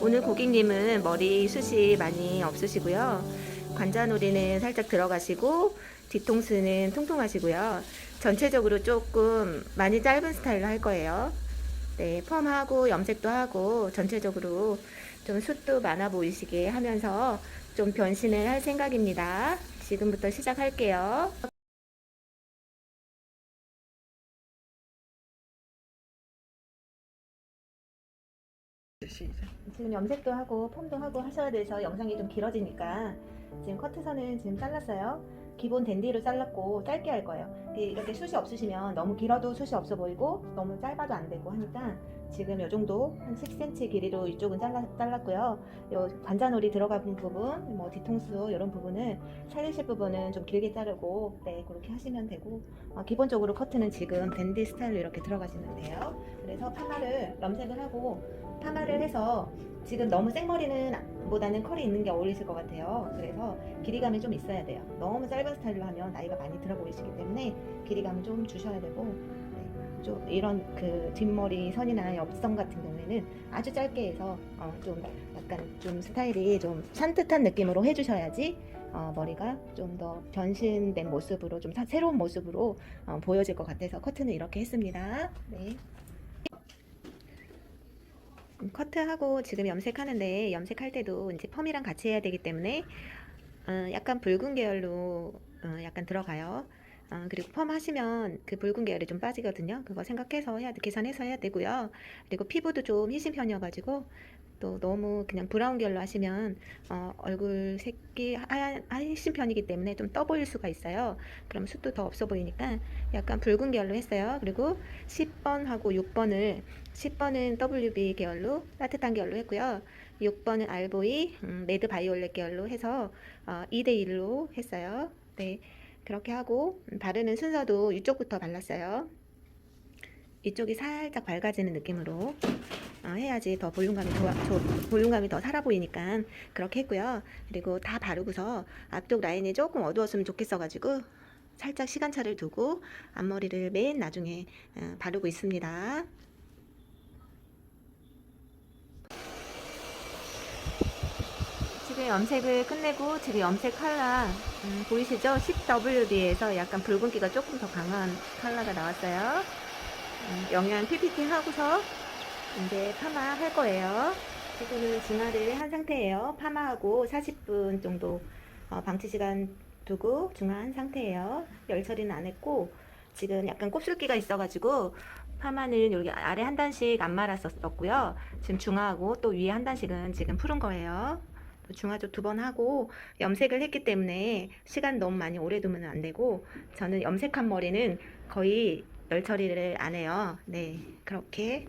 오늘 고객님은 머리 숱이 많이 없으시고요. 관자놀이는 살짝 들어가시고 뒤통수는 통통하시고요. 전체적으로 조금 많이 짧은 스타일로 할 거예요. 네, 펌하고 염색도 하고 전체적으로 좀 숱도 많아 보이시게 하면서 좀 변신을 할 생각입니다. 지금부터 시작할게요. 시작. 지금 염색도 하고 펌도 하고 하셔야 돼서 영상이 좀 길어지니까 지금 커트선은 지금 잘랐어요. 기본 댄디로 잘랐고 짧게 할 거예요. 이렇게 숱이 없으시면 너무 길어도 숱이 없어 보이고 너무 짧아도 안 되고 하니까 지금 요 정도 한 10cm 길이로 이쪽은 잘라, 잘랐고요. 요 관자놀이 들어간 부분, 뭐 뒤통수 이런 부분은 살리실 부분은 좀 길게 자르고 네 그렇게 하시면 되고 어, 기본적으로 커트는 지금 댄디 스타일로 이렇게 들어가시면 돼요. 그래서 파마를 염색을 하고 파마를 해서 지금 너무 생머리는 보다는 컬이 있는 게 어울리실 것 같아요. 그래서 길이감이 좀 있어야 돼요. 너무 짧은 스타일로 하면 나이가 많이 들어 보이시기 때문에 길이감을 좀 주셔야 되고 네, 좀 이런 그 뒷머리 선이나 옆선 같은 경우에는 아주 짧게 해서 어, 좀 약간 좀 스타일이 좀 산뜻한 느낌으로 해주셔야지 어, 머리가 좀 더 변신된 모습으로 좀 사- 새로운 모습으로 어, 보여질 것 같아서 커트는 이렇게 했습니다. 네. 음, 커트하고 지금 염색하는데 염색할 때도 이제 펌이랑 같이 해야 되기 때문에 어, 약간 붉은 계열로 어, 약간 들어가요. 어, 그리고 펌 하시면 그 붉은 계열이 좀 빠지거든요. 그거 생각해서 해야 계산해서 해야 되고요. 그리고 피부도 좀 희신 편이어가지고 또 너무 그냥 브라운 계열로 하시면 어, 얼굴 색이 하얀 하신 편이기 때문에 좀 떠 보일 수가 있어요. 그럼 숱도 더 없어 보이니까 약간 붉은 계열로 했어요. 그리고 10번하고 6번을 10번은 WB 계열로 따뜻한 계열로 했고요. 6번은 알보이 음, 레드 바이올렛 계열로 해서 어, 2대 1로 했어요. 네. 그렇게 하고 음, 바르는 순서도 이쪽부터 발랐어요. 이쪽이 살짝 밝아지는 느낌으로 어, 해야지 더 볼륨감이 좋아, 조, 볼륨감이 더 살아 보이니까 그렇게 했고요. 그리고 다 바르고서 앞쪽 라인이 조금 어두웠으면 좋겠어가지고 살짝 시간차를 두고 앞머리를 맨 나중에 어, 바르고 있습니다. 지금 염색을 끝내고 지금 염색 컬러 음, 보이시죠? 10WD에서 약간 붉은기가 조금 더 강한 컬러가 나왔어요. 음, 영양 PPT 하고서 이제 파마 할 거예요. 지금은 중화를 한 상태예요. 파마하고 40분 정도 어, 방치 시간 두고 중화한 상태예요. 열 처리는 안 했고 지금 약간 곱슬기가 있어가지고 파마는 여기 아래 한 단씩 안 말았었고요. 지금 중화하고 또 위에 한 단씩은 지금 푸른 거예요. 또 중화조 두 번 하고 염색을 했기 때문에 시간 너무 많이 오래 두면 안 되고 저는 염색한 머리는 거의 열 처리를 안 해요. 네, 그렇게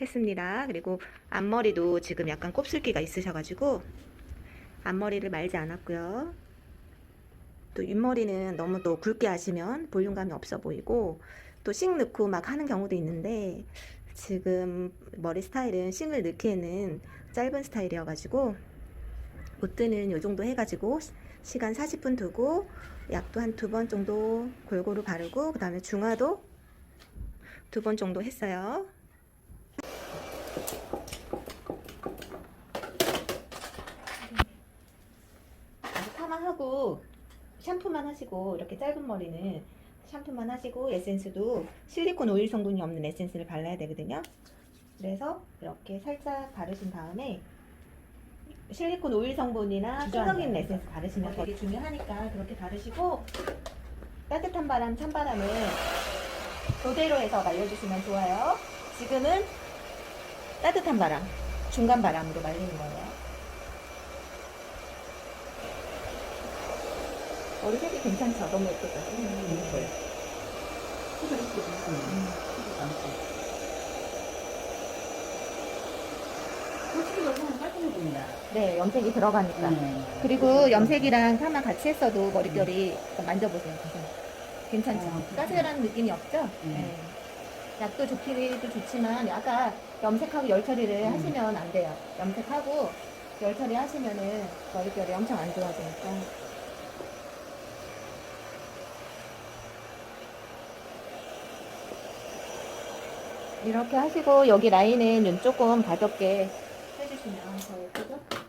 했습니다. 그리고 앞머리도 지금 약간 곱슬기가 있으셔가지고 앞머리를 말지 않았고요. 또 윗머리는 너무 또 굵게 하시면 볼륨감이 없어 보이고 또씩 넣고 막 하는 경우도 있는데 지금 머리 스타일은 씩을 넣기에는 짧은 스타일이어가지고 보트는 요 정도 해가지고 시- 시간 40분 두고 약도 한 두 번 정도 골고루 바르고 그 다음에 중화도 두 번 정도 했어요. 아주 파마하고 샴푸만 하시고 이렇게 짧은 머리는 샴푸만 하시고 에센스도 실리콘 오일 성분이 없는 에센스를 발라야 되거든요. 그래서 이렇게 살짝 바르신 다음에 실리콘 오일 성분이나 수성인 에센스 바르시면 되게 중요하니까 그렇게 바르시고 따뜻한 바람, 찬 바람을 교대로 해서 말려주시면 좋아요. 지금은 따뜻한 바람, 중간 바람으로 말리는 거예요. 머리 색이 괜찮죠? 너무 예쁘죠? 예뻐요. 피부 많고. 솔직히 여기 네, 염색이 들어가니까. 네. 그리고 염색이랑 파마 같이 했어도 머릿결이 약간 만져보세요. 괜찮죠? 어, 까슬한 느낌이 없죠? 음. 네. 약도 좋기도 좋지만 아까 염색하고 열 처리를 음. 하시면 안 돼요. 염색하고 열 처리 하시면은 머릿결이 엄청 안 좋아지니까. 이렇게 하시고 여기 라인은 눈 조금 가볍게 ሴት ምናምን ታወቀበት